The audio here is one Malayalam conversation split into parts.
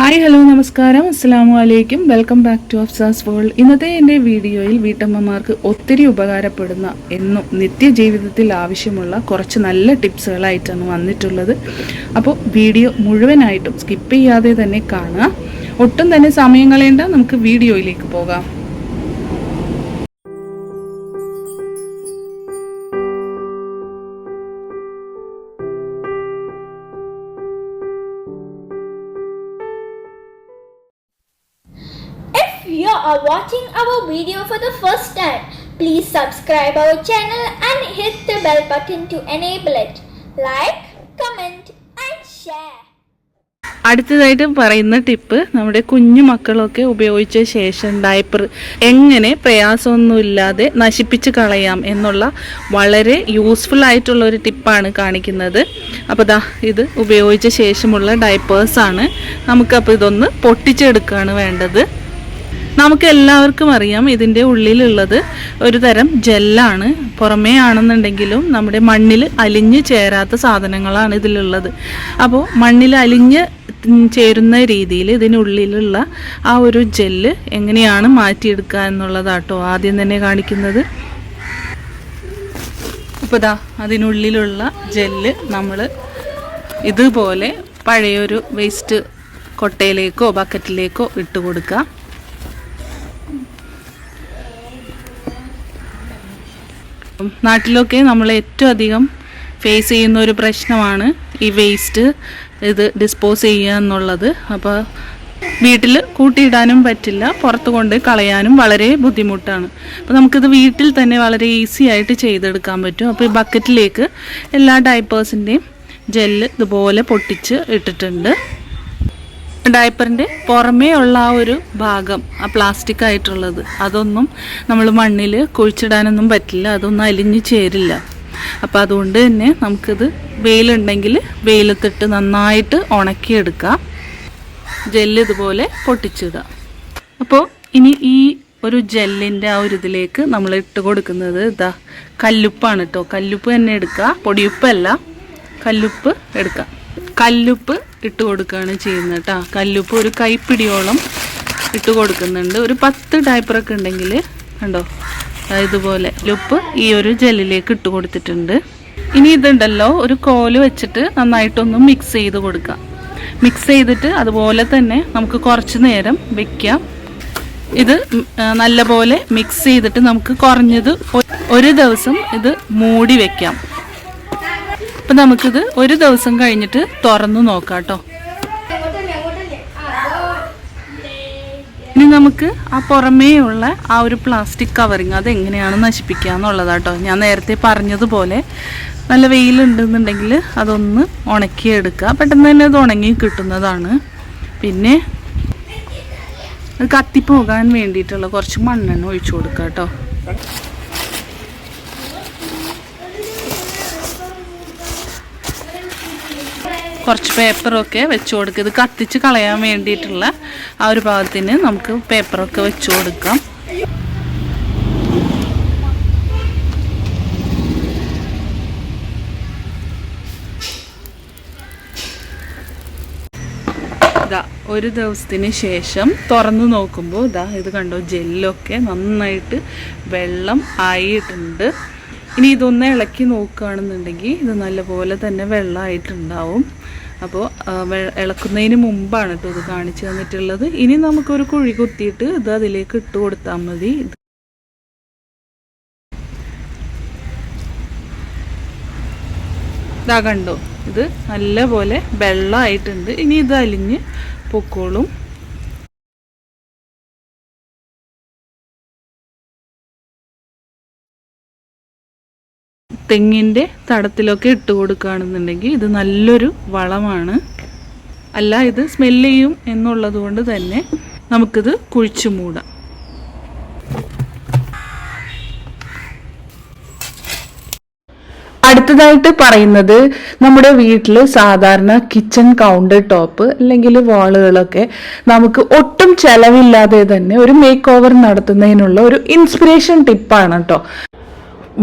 ഹായ് ഹലോ നമസ്കാരം. അസ്സാം വലൈക്കും welcome back to Afsa's world. ഇന്നത്തെ എന്റെ വീഡിയോയിൽ വീട്ടമ്മമാർക്ക് ഒത്തിരി ഉപകാരപ്പെടുന്ന എന്നും നിത്യജീവിതത്തിൽ ആവശ്യമുള്ള കുറച്ച് നല്ല ടിപ്സുകളായിട്ടാണ് വന്നിട്ടുള്ളത്. അപ്പോൾ വീഡിയോ മുഴുവനായിട്ടും സ്കിപ്പ് ചെയ്യാതെ തന്നെ കാണുക. ഒട്ടും തന്നെ സമയം കളയേണ്ട. നമുക്ക് വീഡിയോയിലേക്ക് പോകാം. Are watching our video for the first time, please subscribe our channel and hit the bell button to enable it. Like, comment and share. അടുത്തതായിട്ട് പറയുന്ന ടിപ്പ് നമ്മുടെ കുഞ്ഞു മക്കളൊക്കെ ഉപയോഗിച്ച ശേഷം ഡയപ്പർ എങ്ങനെ പ്രയാസമൊന്നുമില്ലാതെ നശിപ്പിച്ച് കളയാം എന്നുള്ള വളരെ യൂസ്ഫുൾ ആയിട്ടുള്ള ഒരു ടിപ്പാണ് കാണിക്കുന്നത് അപ്പോൾ ദാ ഇത് ഉപയോഗിച്ച ശേഷമുള്ള ഡയപ്പേഴ്സാണ് നമുക്കപ്പോൾ ഇതൊന്ന് പൊട്ടിച്ചെടുക്കുകയാണ് വേണ്ടത് നമുക്ക് എല്ലാവർക്കും അറിയാം ഇതിന്റെ ഉള്ളിലുള്ളത് ഒരു തരം ജെല്ലാണ്. പുറമേ ആണെന്നുണ്ടെങ്കിലും നമ്മുടെ മണ്ണിൽ അലിഞ്ഞ് ചേരാത്ത സാധനങ്ങളാണ് ഇതിലുള്ളത്. അപ്പോൾ മണ്ണിൽ അലിഞ്ഞ് ചേരുന്ന രീതിയിൽ ഇതിനുള്ളിലുള്ള ആ ഒരു ജെല്ല് എങ്ങനെയാണ് മാറ്റിയെടുക്കുക എന്നുള്ളതാട്ടോ ആദ്യം തന്നെ കാണിക്കുന്നത്. ഇപ്പോൾ ദാ അതിനുള്ളിലുള്ള ജെല്ല് നമ്മൾ ഇതുപോലെ പഴയൊരു വേസ്റ്റ് കൊട്ടയിലേക്കോ ബക്കറ്റിലേക്കോ ഇട്ട് കൊടുക്കുക. നാട്ടിലൊക്കെ നമ്മൾ ഏറ്റവും അധികം ഫേസ് ചെയ്യുന്ന ഒരു പ്രശ്നമാണ് ഈ വേസ്റ്റ് ഇത് ഡിസ്പോസ് ചെയ്യുക എന്നുള്ളത്. അപ്പോൾ വീട്ടിൽ കൂട്ടിയിടാനും പറ്റില്ല പുറത്ത് കൊണ്ട് കളയാനും വളരെ ബുദ്ധിമുട്ടാണ്. അപ്പോൾ നമുക്കിത് വീട്ടിൽ തന്നെ വളരെ ഈസി ആയിട്ട് ചെയ്തെടുക്കാൻ പറ്റും. അപ്പോൾ ഈ ബക്കറ്റിലേക്ക് എല്ലാ ഡൈപ്പേഴ്സിന്റെയും ജെല്ല് ഇതുപോലെ പൊട്ടിച്ച് ഇട്ടിട്ടുണ്ട്. ഡയപ്പറിന്റെ പുറമേ ഉള്ള ആ ഒരു ഭാഗം ആ പ്ലാസ്റ്റിക് ആയിട്ടുള്ളത്. അതൊന്നും നമ്മൾ മണ്ണിൽ കുഴിച്ചിടാനൊന്നും പറ്റില്ല. അതൊന്നും അലിഞ്ഞു ചേരില്ല. അപ്പോൾ അതുകൊണ്ട് തന്നെ നമുക്കിത് വെയിലുണ്ടെങ്കിൽ വെയിലത്തിട്ട് നന്നായിട്ട് ഉണക്കിയെടുക്കാം. ജെല്ല് ഇതുപോലെ പൊട്ടിച്ചിടുക. അപ്പോൾ ഇനി ഈ ഒരു ജെല്ലിന്റെ ആ ഒരു ഇതിലേക്ക് നമ്മൾ ഇട്ട് കൊടുക്കുന്നത് ഇതാ കല്ലുപ്പാണ് കേട്ടോ. കല്ലുപ്പ് തന്നെ എടുക്കുക. പൊടിയുപ്പല്ല. കല്ലുപ്പ് എടുക്കുക. കല്ലുപ്പ് ഇട്ട് കൊടുക്കുകയാണ് ചെയ്യുന്നത് കേട്ടോ. കല്ലുപ്പ് ഒരു കൈപ്പിടിയോളം ഇട്ട് കൊടുക്കുന്നുണ്ട്. ഒരു പത്ത് ഡയപ്പറൊക്കെ ഉണ്ടെങ്കിൽ കണ്ടോ? ഇതുപോലെ ലുപ്പ് ഈ ഒരു ജെല്ലിലേക്ക് ഇട്ട് കൊടുത്തിട്ടുണ്ട്. ഇനി ഇതുണ്ടല്ലോ ഒരു കോൽ വെച്ചിട്ട് നന്നായിട്ടൊന്ന് മിക്സ് ചെയ്ത് കൊടുക്കാം മിക്സ് ചെയ്തിട്ട് അതുപോലെ തന്നെ നമുക്ക് കുറച്ച് നേരം വെക്കാം. ഇത് നല്ലപോലെ മിക്സ് ചെയ്തിട്ട് നമുക്ക് കുറഞ്ഞത് ഒരു ദിവസം ഇത് മൂടി വെക്കാം. അപ്പം നമുക്കിത് ഒരു ദിവസം കഴിഞ്ഞിട്ട് തുറന്നു നോക്കാം കേട്ടോ ഇനി നമുക്ക് ആ പുറമേ ഉള്ള ആ ഒരു പ്ലാസ്റ്റിക് കവറിങ് അത് എങ്ങനെയാണ് നശിപ്പിക്കുക എന്നുള്ളതാട്ടോ ഞാൻ നേരത്തെ പറഞ്ഞതുപോലെ നല്ല വെയിലുണ്ടെന്നുണ്ടെങ്കിൽ അതൊന്ന് ഉണക്കിയെടുക്കുക. പെട്ടെന്ന് തന്നെ അത് ഉണങ്ങി കിട്ടുന്നതാണ്. പിന്നെ അത് കത്തിപ്പോകാൻ വേണ്ടിയിട്ടുള്ള കുറച്ച് മണ്ണെണ്ണ ഒഴിച്ചു കൊടുക്കുക കേട്ടോ കുറച്ച് പേപ്പറൊക്കെ വെച്ച് കൊടുക്കുക. ഇത് കത്തിച്ച് കളയാൻ വേണ്ടിയിട്ടുള്ള ആ ഒരു ഭാഗത്തിന് നമുക്ക് പേപ്പറൊക്കെ വെച്ച് കൊടുക്കാം. ഒരു ദിവസത്തിന് ശേഷം തുറന്നു നോക്കുമ്പോൾ ഇതാ ഇത് കണ്ടോ ജെല്ലൊക്കെ നന്നായിട്ട് വെള്ളം ആയിട്ടുണ്ട്. ഇനി ഇതൊന്ന് ഇളക്കി നോക്കുകയാണെന്നുണ്ടെങ്കിൽ ഇത് നല്ലപോലെ തന്നെ വെള്ളമായിട്ടുണ്ടാവും. അപ്പോൾ ഇളക്കുന്നതിന് മുമ്പാണ് കേട്ടോ ഇത് കാണിച്ചു തന്നിട്ടുള്ളത്. ഇനി നമുക്കൊരു കുഴി കുത്തിയിട്ട് ഇത് അതിലേക്ക് ഇട്ട് കൊടുത്താൽ മതി. ഇതാ കണ്ടോ? ഇത് നല്ലപോലെ വെള്ളമായിട്ടുണ്ട് ഇനി ഇത് അലിഞ്ഞ് പൊക്കോളും. തെങ്ങിന്റെ തടത്തിലൊക്കെ ഇട്ട് കൊടുക്കുകയാണെന്നുണ്ടെങ്കിൽ ഇത് നല്ലൊരു വളമാണ്. അല്ല ഇത് സ്മെല്ല് ചെയ്യും എന്നുള്ളത് കൊണ്ട് തന്നെ നമുക്കിത് കുഴിച്ചു മൂടാം. അടുത്തതായിട്ട് പറയുന്നത് നമ്മുടെ വീട്ടിൽ സാധാരണ കിച്ചൺ കൗണ്ടർ ടോപ്പ് അല്ലെങ്കിൽ വാളുകളൊക്കെ നമുക്ക് ഒട്ടും ചെലവില്ലാതെ തന്നെ ഒരു മേക്ക് ഓവർ നടത്തുന്നതിനുള്ള ഒരു ഇൻസ്പിറേഷൻ ടിപ്പാണ് കേട്ടോ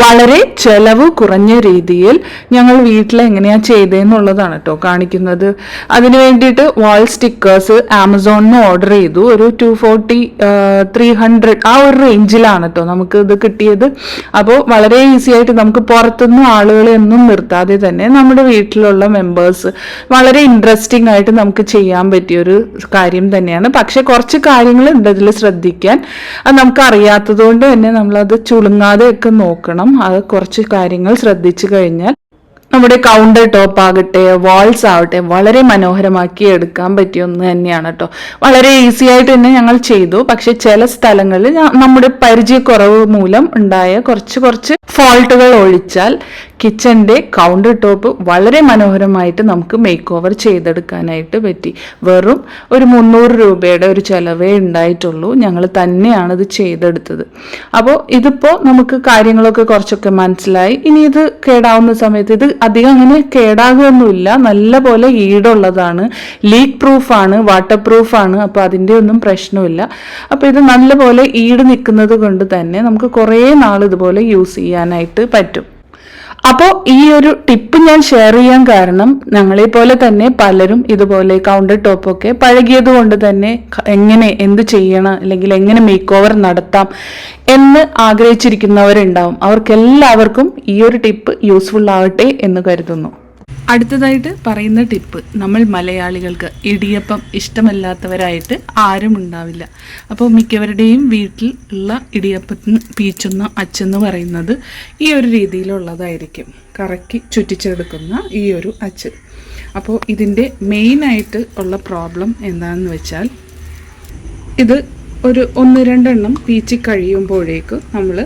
വളരെ ചെലവ് കുറഞ്ഞ രീതിയിൽ ഞങ്ങൾ വീട്ടിൽ എങ്ങനെയാണ് ചെയ്തതെന്നുള്ളതാണ് കേട്ടോ കാണിക്കുന്നത്. അതിന് വേണ്ടിയിട്ട് വാൾ സ്റ്റിക്കേഴ്സ് ആമസോണിൽ നിന്ന് ഓർഡർ ചെയ്തു. ഒരു ടു ഫോർട്ടി ത്രീ ഹൺഡ്രഡ് ആ ഒരു റേഞ്ചിലാണ് കേട്ടോ നമുക്ക് ഇത് കിട്ടിയത്. അപ്പോൾ വളരെ ഈസി ആയിട്ട് നമുക്ക് പുറത്തുനിന്ന് ആളുകളെ ഒന്നും നിർത്താതെ തന്നെ നമ്മുടെ വീട്ടിലുള്ള മെമ്പേഴ്സ് വളരെ ഇൻട്രസ്റ്റിംഗ് ആയിട്ട് നമുക്ക് ചെയ്യാൻ പറ്റിയൊരു കാര്യം തന്നെയാണ്. പക്ഷെ കുറച്ച് കാര്യങ്ങൾ ഉണ്ട് ഇതിൽ ശ്രദ്ധിക്കാൻ. അത് നമുക്ക് അറിയാത്തത് കൊണ്ട് തന്നെ നമ്മളത് ചുളുങ്ങാതെ ഒക്കെ നോക്കണം അത് കുറച്ച് കാര്യങ്ങൾ ശ്രദ്ധിച്ചു കഴിഞ്ഞാൽ നമ്മുടെ കൗണ്ടർ ടോപ്പ് ആകട്ടെ വാൾസ് ആവട്ടെ വളരെ മനോഹരമാക്കി എടുക്കാൻ പറ്റിയ ഒന്ന് തന്നെയാണ് കേട്ടോ വളരെ ഈസി ആയിട്ട് തന്നെ ഞങ്ങൾ ചെയ്തു. പക്ഷെ ചില സ്ഥലങ്ങളിൽ നമ്മുടെ പരിചയക്കുറവ് മൂലം ഉണ്ടായ കുറച്ച് കുറച്ച് ഫോൾട്ടുകൾ ഒഴിച്ചാൽ കിച്ചന്റെ കൗണ്ടർ ടോപ്പ് വളരെ മനോഹരമായിട്ട് നമുക്ക് മേക്ക് ഓവർ ചെയ്തെടുക്കാനായിട്ട് പറ്റി. വെറും ഒരു മുന്നൂറ് രൂപയുടെ ഒരു ചിലവേ ഉണ്ടായിട്ടുള്ളൂ. ഞങ്ങൾ തന്നെയാണ് ഇത് ചെയ്തെടുത്തത്. അപ്പോൾ ഇതിപ്പോൾ നമുക്ക് കാര്യങ്ങളൊക്കെ കുറച്ചൊക്കെ മനസ്സിലായി. ഇനി ഇത് കേടാവുന്ന സമയത്ത് ഇത് അധികം അങ്ങനെ കേടാകുകയൊന്നുമില്ല നല്ല പോലെ ഈടുള്ളതാണ്. Leak പ്രൂഫാണ് water പ്രൂഫാണ്. അപ്പോൾ അതിന്റെ ഒന്നും പ്രശ്നമില്ല. അപ്പോൾ ഇത് നല്ല പോലെ ഈട് നിൽക്കുന്നത് കൊണ്ട് തന്നെ നമുക്ക് കുറേ നാൾ ഇതുപോലെ യൂസ് ചെയ്യാനായിട്ട് പറ്റും. അപ്പോൾ ഈ ഒരു ടിപ്പ് ഞാൻ ഷെയർ ചെയ്യാൻ കാരണം ഞങ്ങളെ പോലെ തന്നെ പലരും ഇതുപോലെ കൗണ്ടർ ടോപ്പൊക്കെ പഴകിയത് കൊണ്ട് തന്നെ എങ്ങനെ എന്ത് ചെയ്യണം അല്ലെങ്കിൽ എങ്ങനെ മേക്ക് ഓവർ നടത്താം എന്ന് ആഗ്രഹിച്ചിരിക്കുന്നവരുണ്ടാവും. അവർക്കെല്ലാവർക്കും ഈ ഒരു ടിപ്പ് യൂസ്ഫുൾ ആവട്ടെ എന്ന് കരുതുന്നു. അടുത്തതായിട്ട് പറയുന്ന ടിപ്പ് നമ്മൾ മലയാളികൾക്ക് ഇടിയപ്പം ഇഷ്ടമല്ലാത്തവരായിട്ട് ആരും ഉണ്ടാവില്ല. അപ്പോൾ മിക്കവരുടെയും വീട്ടിൽ ഉള്ള ഇടിയപ്പത്തിന് പീച്ചെന്ന് അച്ചെന്ന് പറയുന്നത് ഈ ഒരു രീതിയിലുള്ളതായിരിക്കും. കറക്കി ചുറ്റിച്ചെടുക്കുന്ന ഈ ഒരു അച്ച് അപ്പോൾ ഇതിന്റെ മെയിനായിട്ട് ഉള്ള പ്രോബ്ലം എന്താണെന്ന് വെച്ചാൽ ഇത് ഒരു ഒന്ന് രണ്ടെണ്ണം പീച്ചി കഴിയുമ്പോഴേക്കും നമ്മൾ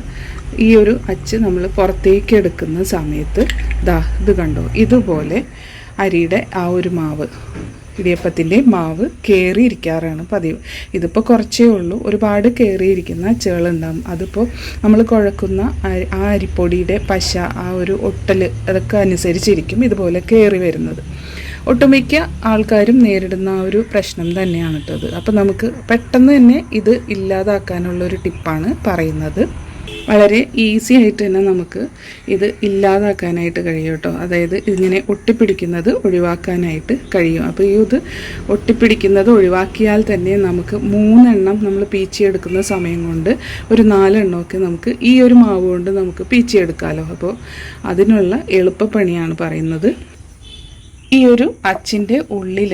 ഈ ഒരു അച്ച് നമ്മൾ പുറത്തേക്ക് എടുക്കുന്ന സമയത്ത് ദാ ഇത് കണ്ടോ? ഇതുപോലെ അരിയുടെ ആ ഒരു മാവ് ഇടിയപ്പത്തിന്റെ മാവ് കയറിയിരിക്കാറാണ് പതിവ്. ഇതിപ്പോൾ കുറച്ചേ ഉള്ളൂ. ഒരുപാട് കയറിയിരിക്കുന്ന അച്ചുകളുണ്ടാകും അതിപ്പോൾ നമ്മൾ കുഴക്കുന്ന ആ അരിപ്പൊടിയുടെ പശ ആ ഒരു ഒട്ടൽ അതൊക്കെ അനുസരിച്ചിരിക്കും ഇതുപോലെ കയറി വരുന്നത്. ഒട്ടുമിക്ക ആൾക്കാരും നേരിടുന്ന ആ ഒരു പ്രശ്നം തന്നെയാണ് കേട്ടത് അപ്പോൾ നമുക്ക് പെട്ടെന്ന് തന്നെ ഇത് ഇല്ലാതാക്കാനുള്ള ഒരു ടിപ്പാണ് പറയുന്നത്. വളരെ ഈസി ആയിട്ട് തന്നെ നമുക്ക് ഇത് ഇല്ലാതാക്കാനായിട്ട് കഴിയും കേട്ടോ. അതായത് ഇങ്ങനെ ഒട്ടിപ്പിടിക്കുന്നത് ഒഴിവാക്കാനായിട്ട് കഴിയും. അപ്പോൾ ഈ ഇത് ഒട്ടിപ്പിടിക്കുന്നത് ഒഴിവാക്കിയാൽ തന്നെ നമുക്ക് മൂന്നെണ്ണം നമ്മൾ പീച്ചിയെടുക്കുന്ന സമയം കൊണ്ട് ഒരു നാലെണ്ണമൊക്കെ നമുക്ക് ഈ ഒരു മാവ് കൊണ്ട് നമുക്ക് പീച്ചിയെടുക്കാമല്ലോ അപ്പോൾ അതിനുള്ള എളുപ്പപ്പണിയാണ് പറയുന്നത്. ഈ ഒരു അച്ചിന്റെ ഉള്ളിൽ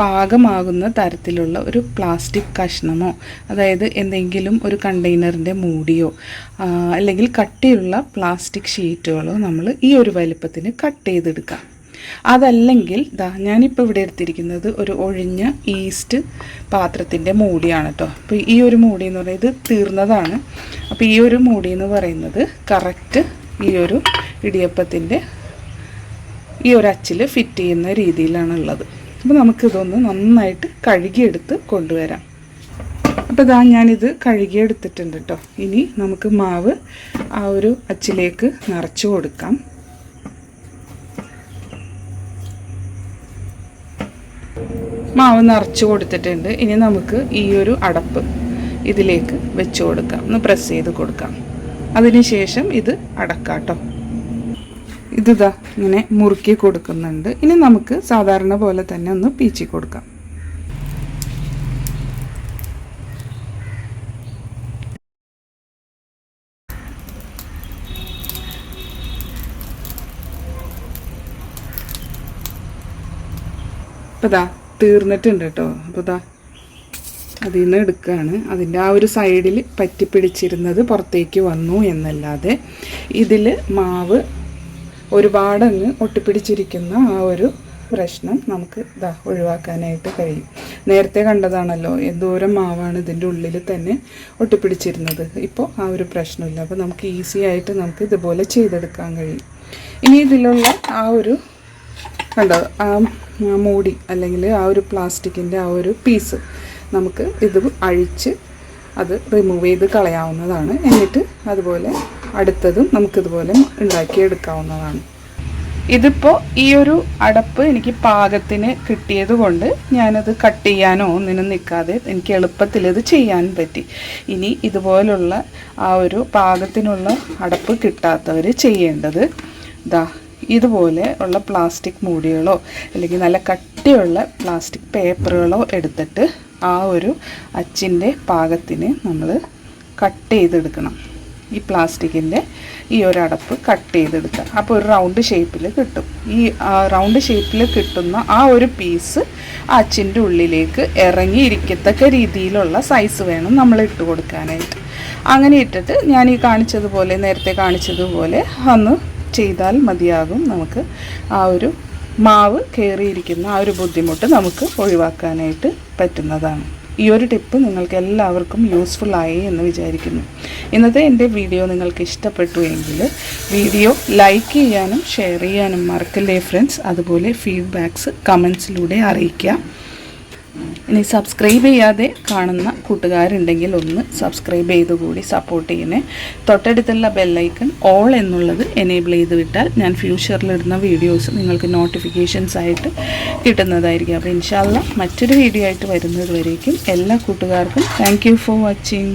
പാകമാകുന്ന തരത്തിലുള്ള ഒരു പ്ലാസ്റ്റിക് കഷ്ണമോ അതായത് എന്തെങ്കിലും ഒരു കണ്ടെയ്നറിന്റെ മൂടിയോ അല്ലെങ്കിൽ കട്ടിയുള്ള പ്ലാസ്റ്റിക് ഷീറ്റുകളോ നമ്മൾ ഈ ഒരു വലിപ്പത്തിന് കട്ട് ചെയ്തെടുക്കാം അതല്ലെങ്കിൽ ദാ ഞാനിപ്പോൾ ഇവിടെ എടുത്തിരിക്കുന്നത് ഒരു ഒഴിഞ്ഞ ഈസ്റ്റ് പാത്രത്തിന്റെ മൂടിയാണ് കേട്ടോ. അപ്പോൾ ഈ ഒരു മൂടി എന്ന് പറയുന്നത് തീർന്നതാണ്. അപ്പോൾ ഈ ഒരു മൂടി എന്ന് പറയുന്നത് കറക്റ്റ് ഈ ഒരു ഇടിയപ്പത്തിന്റെ ഈ ഒരു അച്ചിൽ ഫിറ്റ് ചെയ്യുന്ന രീതിയിലാണ് ഉള്ളത് അപ്പോൾ നമുക്കിതൊന്ന് നന്നായിട്ട് കഴുകിയെടുത്ത് കൊണ്ടുവരാം. അപ്പോൾ ഇതാ ഞാനിത് കഴുകിയെടുത്തിട്ടുണ്ട് കേട്ടോ ഇനി നമുക്ക് മാവ് ആ ഒരു അച്ചിലേക്ക് നിറച്ചു കൊടുക്കാം. മാവ് നിറച്ചു കൊടുത്തിട്ടുണ്ട്. ഇനി നമുക്ക് ഈ ഒരു അടപ്പ് ഇതിലേക്ക് വെച്ച് കൊടുക്കാം. ഒന്ന് പ്രസ് ചെയ്ത് കൊടുക്കാം. അതിനുശേഷം ഇത് അടക്കാം കേട്ടോ ഇതിതാ ഇങ്ങനെ മുറുക്കി കൊടുക്കുന്നുണ്ട്. ഇനി നമുക്ക് സാധാരണ പോലെ തന്നെ ഒന്ന് പീച്ചി കൊടുക്കാം. അപ്പോൾ ഇതാ തീർന്നിട്ടുണ്ട് കേട്ടോ. അപ്പോൾ ഇതാ അതിൽ നിന്ന് എടുക്കുകയാണ് അതിന്റെ ആ ഒരു സൈഡിൽ പറ്റിപ്പിടിച്ചിരുന്നത് പുറത്തേക്ക് വന്നു എന്നല്ലാതെ ഇതിൽ മാവ് ഒരുപാടങ്ങ് ഒട്ടിപ്പിടിച്ചിരിക്കുന്ന ആ ഒരു പ്രശ്നം നമുക്ക് ഇതാ ഒഴിവാക്കാനായിട്ട് കഴിയും. നേരത്തെ കണ്ടതാണല്ലോ എന്തോരം മാവാണ് ഇതിന്റെ ഉള്ളിൽ തന്നെ ഒട്ടിപ്പിടിച്ചിരുന്നത്. ഇപ്പോൾ ആ ഒരു പ്രശ്നമില്ല. അപ്പോൾ നമുക്ക് ഈസി ആയിട്ട് നമുക്ക് ഇതുപോലെ ചെയ്തെടുക്കാൻ കഴിയും. ഇനി ഇതിലുള്ള ആ ഒരു കണ്ടോ ആ മൂടി അല്ലെങ്കിൽ ആ ഒരു പ്ലാസ്റ്റിക്കിന്റെ ആ ഒരു പീസ് നമുക്ക് ഇത് അഴിച്ച് അത് റിമൂവ് ചെയ്ത് കളയാവുന്നതാണ്. എന്നിട്ട് അതുപോലെ അടുത്തതും നമുക്കിതുപോലെ ഉണ്ടാക്കിയെടുക്കാവുന്നതാണ്. ഇതിപ്പോൾ ഈ ഒരു അടപ്പ് എനിക്ക് പാകത്തിന് കിട്ടിയത് കൊണ്ട് ഞാനത് കട്ട് ചെയ്യാനോ ഒന്നിനും നിൽക്കാതെ എനിക്ക് എളുപ്പത്തിൽ ഇത് ചെയ്യാൻ പറ്റി. ഇനി ഇതുപോലുള്ള ആ ഒരു പാകത്തിനുള്ള അടപ്പ് കിട്ടാത്തവർ ചെയ്യേണ്ടത് ദാ ഇതുപോലെ ഉള്ള പ്ലാസ്റ്റിക് മൂടികളോ അല്ലെങ്കിൽ നല്ല കട്ടിയുള്ള പ്ലാസ്റ്റിക് പേപ്പറുകളോ എടുത്തിട്ട് ആ ഒരു അച്ചിന്റെ പാകത്തിന് നമ്മൾ കട്ട് ചെയ്തെടുക്കണം. ഈ പ്ലാസ്റ്റിക്കിന്റെ ഈ ഒരു അടപ്പ് കട്ട് ചെയ്തെടുക്കുക. അപ്പോൾ ഒരു റൗണ്ട് ഷേപ്പിൽ കിട്ടും. ഈ റൗണ്ട് ഷേപ്പിൽ കിട്ടുന്ന ആ ഒരു പീസ് അച്ചിന്റെ ഉള്ളിലേക്ക് ഇറങ്ങിയിരിക്കത്തക്ക രീതിയിലുള്ള സൈസ് വേണം നമ്മൾ ഇട്ട് കൊടുക്കാനായിട്ട്. അങ്ങനെ ഇട്ടിട്ട് ഞാൻ ഈ കാണിച്ചതുപോലെ നേരത്തെ കാണിച്ചതുപോലെ അന്ന് ചെയ്താൽ മതിയാകും നമുക്ക് ആ ഒരു മാവ് കയറിയിരിക്കുന്ന ആ ഒരു ബുദ്ധിമുട്ട് നമുക്ക് ഒഴിവാക്കാനായിട്ട് പറ്റുന്നതാണ്. ഈ ഒരു ടിപ്പ് നിങ്ങൾക്ക് എല്ലാവർക്കും യൂസ്ഫുൾ ആയി എന്ന് വിചാരിക്കുന്നു. ഇന്നത്തെ എന്റെ വീഡിയോ നിങ്ങൾക്ക് ഇഷ്ടപ്പെട്ടു എങ്കിൽ വീഡിയോ ലൈക്ക് ചെയ്യാനും ഷെയർ ചെയ്യാനും മറക്കല്ലേ ഫ്രണ്ട്സ് അതുപോലെ ഫീഡ്ബാക്ക്സ് കമൻസിലൂടെ അറിയിക്കുക. ഇനി സബ്സ്ക്രൈബ് ചെയ്യാതെ കാണുന്ന കൂട്ടുകാരുണ്ടെങ്കിൽ ഒന്ന് സബ്സ്ക്രൈബ് ചെയ്ത് കൂടി സപ്പോർട്ട് ചെയ്യണേ. തൊട്ടടുത്തുള്ള ബെല്ലൈക്കൺ ഓൾ എന്നുള്ളത് എനേബിൾ ചെയ്ത് വിട്ടാൽ ഞാൻ ഫ്യൂച്ചറിലിടുന്ന വീഡിയോസ് നിങ്ങൾക്ക് നോട്ടിഫിക്കേഷൻസ് ആയിട്ട് കിട്ടുന്നതായിരിക്കും. അപ്പോൾ ഇൻഷാല്ല മറ്റൊരു വീഡിയോ ആയിട്ട് വരുന്നത് വരേക്കും. എല്ലാ കൂട്ടുകാർക്കും താങ്ക് ഫോർ വാച്ചിങ്